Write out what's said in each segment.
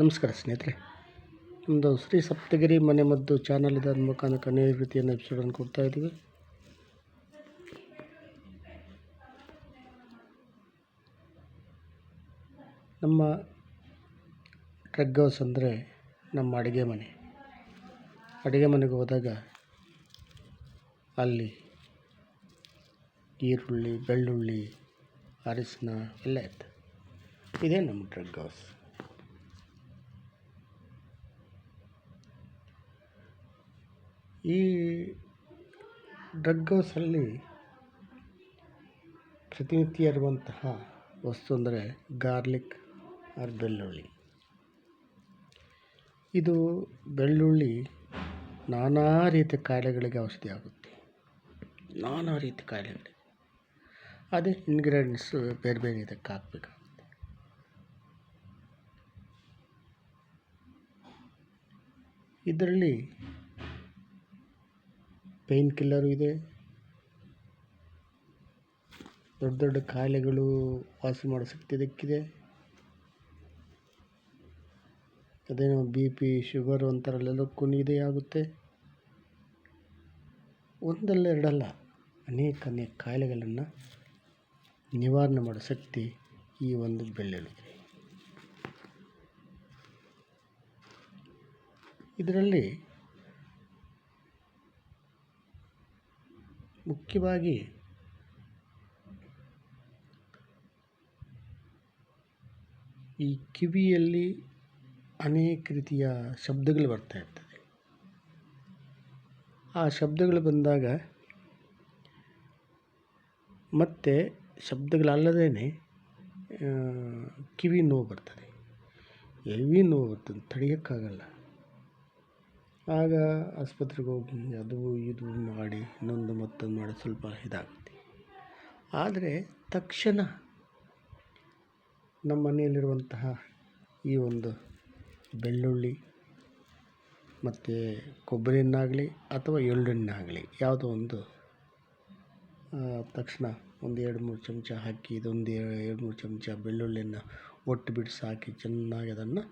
ನಮಸ್ಕಾರ ಸ್ನೇಹಿತರೆ. ನಮ್ಮದು ಶ್ರೀ ಸಪ್ತಗಿರಿ ಮನೆ ಮದ್ದು ಚಾನಲ್ ಇದಾದ ಮುಖಾಂತರ ಅನೇಕ ರೀತಿಯನ್ನು ಎಪಿಸೋಡನ್ನು ಕೊಡ್ತಾ ಇದ್ದೀವಿ. ನಮ್ಮ ಟ್ರಗ್ ಹೌಸ್ ಅಂದರೆ ನಮ್ಮ ಅಡುಗೆ ಮನೆ. ಅಡುಗೆ ಮನೆಗೆ ಹೋದಾಗ ಅಲ್ಲಿ ಈರುಳ್ಳಿ, ಬೆಳ್ಳುಳ್ಳಿ, ಅರಿಶಿನ ಎಲ್ಲ ಇತ್ತು. ಇದೇ ನಮ್ಮ ಟ್ರಗ್ ಹೌಸ್ ಈ ಡ್ರಗ್ ಹೌಸಲ್ಲಿ ಪ್ರತಿನಿತ್ಯ ಇರುವಂತಹ ವಸ್ತು ಅಂದರೆ ಗಾರ್ಲಿಕ್ ಆರ್ ಬೆಳ್ಳುಳ್ಳಿ. ಇದು ಬೆಳ್ಳುಳ್ಳಿ ನಾನಾ ರೀತಿಯ ಕಾಯಿಲೆಗಳಿಗೆ ಔಷಧಿ ಆಗುತ್ತೆ. ನಾನಾ ರೀತಿ ಕಾಯಿಲೆಗಳಿಗೆ. ಅದೇ ಇಂಗ್ರೀಡಿಯೆಂಟ್ಸು ಬೇರೆ ಬೇರೆ ಇದಕ್ಕೆ ಹಾಕಬೇಕಾಗುತ್ತೆ. ಇದರಲ್ಲಿ ಪೇಯ್ನ್ ಕಿಲ್ಲರು ಇದೆ. ದೊಡ್ಡ ದೊಡ್ಡ ಕಾಯಿಲೆಗಳು ವಾಸಿ ಮಾಡೋ ಶಕ್ತಿ ಇದಕ್ಕಿದೆ. ಅದೇನೋ ಬಿ ಪಿ ಶುಗರ್ ಒಂಥರಲ್ಲೆಲ್ಲಕ್ಕೂ ಇದೇ ಆಗುತ್ತೆ ಒಂದಲ್ಲ ಎರಡಲ್ಲ ಅನೇಕ ಅನೇಕ ಕಾಯಿಲೆಗಳನ್ನು ನಿವಾರಣೆ ಮಾಡೋ ಶಕ್ತಿ ಈ ಒಂದು ಬೆಳ್ಳುಳ್ಳಿಗೆ ಇದರಲ್ಲಿ ಮುಖ್ಯವಾಗಿ ಈ ಕಿವಿಯಲ್ಲಿ ಅನೇಕ ರೀತಿಯ ಶಬ್ದಗಳು ಬರ್ತಾ ಇರ್ತದೆ. ಆ ಶಬ್ದಗಳು ಬಂದಾಗ ಮತ್ತೆ ಶಬ್ದಗಳಲ್ಲದೇ ಕಿವಿ ನೋವು ಬರ್ತದೆ. ಎವಿ ನೋವು ಬರ್ತದೆ. ತಡೆಯೋಕ್ಕಾಗಲ್ಲ. ಆಗ ಆಸ್ಪತ್ರೆಗೆ ಹೋಗಿ, ಅದು, ಇದು ಮಾಡಿ, ಇನ್ನೊಂದು ಮತ್ತೊಂದು ಮಾಡಿ ಸ್ವಲ್ಪ ಇದಾಗುತ್ತೆ. ಆದರೆ ತಕ್ಷಣ ನಮ್ಮ ಮನೆಯಲ್ಲಿರುವಂತಹ ಈ ಒಂದು ಬೆಳ್ಳುಳ್ಳಿ ಮತ್ತು ಕೊಬ್ಬರಿ ಎಣ್ಣಾಗಲಿ ಅಥವಾ ಎಳ್ಳೆಣ್ಣಾಗಲಿ ಯಾವುದೋ ಒಂದು ತಕ್ಷಣ ಒಂದು ಎರಡು ಮೂರು ಚಮಚ ಹಾಕಿ, ಇದೊಂದು ಎರಡು ಮೂರು ಚಮಚ ಬೆಳ್ಳುಳ್ಳಿಯನ್ನು ಒಟ್ಟು ಬಿಡಿಸಿ ಹಾಕಿ ಚೆನ್ನಾಗಿ ಅದನ್ನು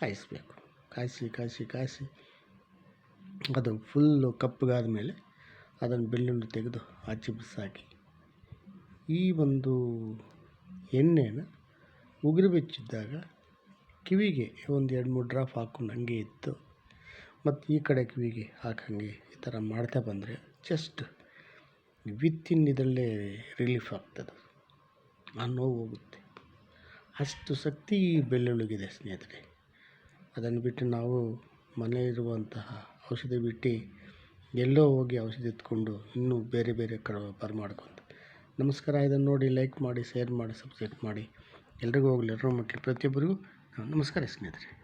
ಕಾಯಿಸಬೇಕು. ಕಾಯಿಸಿ ಕಾಯಿಸಿ ಕಾಯಿಸಿ ಅದು ಫುಲ್ಲು ಕಪ್ಪಗಾದ ಮೇಲೆ ಅದನ್ನು ಬೆಳ್ಳುಳ್ಳಿ ತೆಗೆದು ಆಚೆ ಬಿಸಾಕಿ. ಈ ಒಂದು ಎಣ್ಣೆನ ಉಗುರು ಬೆಚ್ಚಿದ್ದಾಗ ಕಿವಿಗೆ ಒಂದು ಎರಡು ಮೂರು ಡ್ರಾಪ್ ಹಾಕ್ಕೊಂಡು ಹಂಗೆ ಇತ್ತು ಮತ್ತು ಈ ಕಡೆ ಕಿವಿಗೆ ಹಾಕಂಗೆ ಈ ಥರ ಮಾಡ್ತಾ ಬಂದರೆ ಜಸ್ಟ್ ವಿತ್ತಿನ್ ಇದರಲ್ಲೇ ರಿಲೀಫ್ ಆಗ್ತದೆ. ಆ ನೋವು ಹೋಗುತ್ತೆ. ಅಷ್ಟು ಶಕ್ತಿ ಬೆಳ್ಳುಳ್ಳಿಗಿದೆ ಸ್ನೇಹಿತರೆ. ಅದನ್ನು ಬಿಟ್ಟು ನಾವು ಮನೆಯಲ್ಲಿರುವಂತಹ ಔಷಧಿ ಬಿಟ್ಟು ಎಲ್ಲೋ ಹೋಗಿ ಔಷಧಿ ಎತ್ಕೊಂಡು ಇನ್ನೂ ಬೇರೆ ಬೇರೆ ಕಡೆ ವ್ಯಾಪಾರ ಮಾಡ್ಕೊಂಡು ನಮಸ್ಕಾರ, ಇದನ್ನು ನೋಡಿ ಲೈಕ್ ಮಾಡಿ ಶೇರ್ ಮಾಡಿ ಸಬ್ಸ್ಕ್ರೈಬ್ ಮಾಡಿ. ಎಲ್ರಿಗೂ ಹೋಗಲಿ ಎಲ್ಲರೂ ಮಕ್ಕಳು ಪ್ರತಿಯೊಬ್ಬರಿಗೂ ನಮಸ್ಕಾರ ಸ್ನೇಹಿತರೆ.